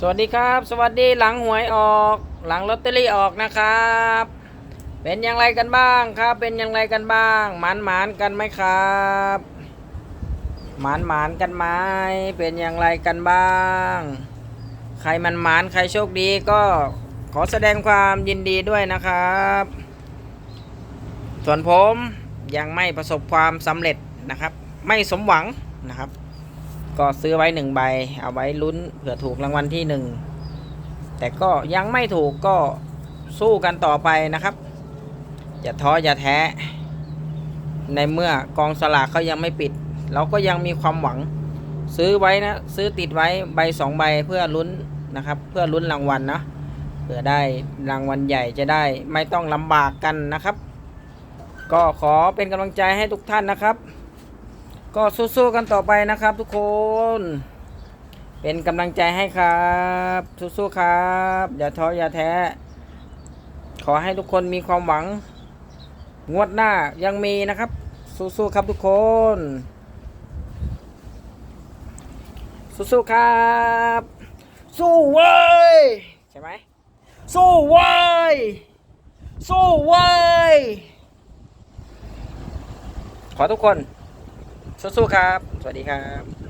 สวัสดีครับ สวัสดีหลังหวยออก หลังลอตเตอรี่ออกนะครับ เป็นอย่างไรกันบ้างครับ เป็นอย่างไรกันบ้างหมานหมานกันไหมครับหมานหมานกันไหมเป็นอย่างไรกันบ้าง ใครมันหมานใครโชคดีก็ขอแสดงความยินดีด้วยนะครับ ส่วนผมยังไม่ประสบความสำเร็จนะครับ ไม่สมหวังนะครับ ก็ซื้อไว้หนึ่งใบ เอาไว้ลุ้นเผื่อถูกรางวัลที่หนึ่งแต่ก็ยังไม่ถูกก็สู้กันต่อไปนะครับ อย่าท้ออย่าแท้ ในเมื่อกองสลากเขายังไม่ปิด เราก็ยังมีความหวังซื้อไว้นะ ซื้อติดไว้ใบสองใบเพื่อลุ้นนะครับ เพื่อลุ้นรางวัลนะเพื่อได้รางวัลใหญ่จะได้ไม่ต้องลำบากกันนะครับ ก็ขอเป็นกำลังใจให้ทุกท่านนะครับ ก็สู้ๆกันต่อไปนะครับ ทุกคน เป็นกำลังใจให้ครับ สู้ๆครับ อย่าท้ออย่าแท้ ขอให้ทุกคนมีความหวัง งวดหน้ายังมีนะครับ สู้ๆครับทุกคน สู้ๆครับ สู้เว้ยใช่ไหมสู้เว้ยสู้เว้ยขอทุกคน สู้ๆครับ สวัสดีครับ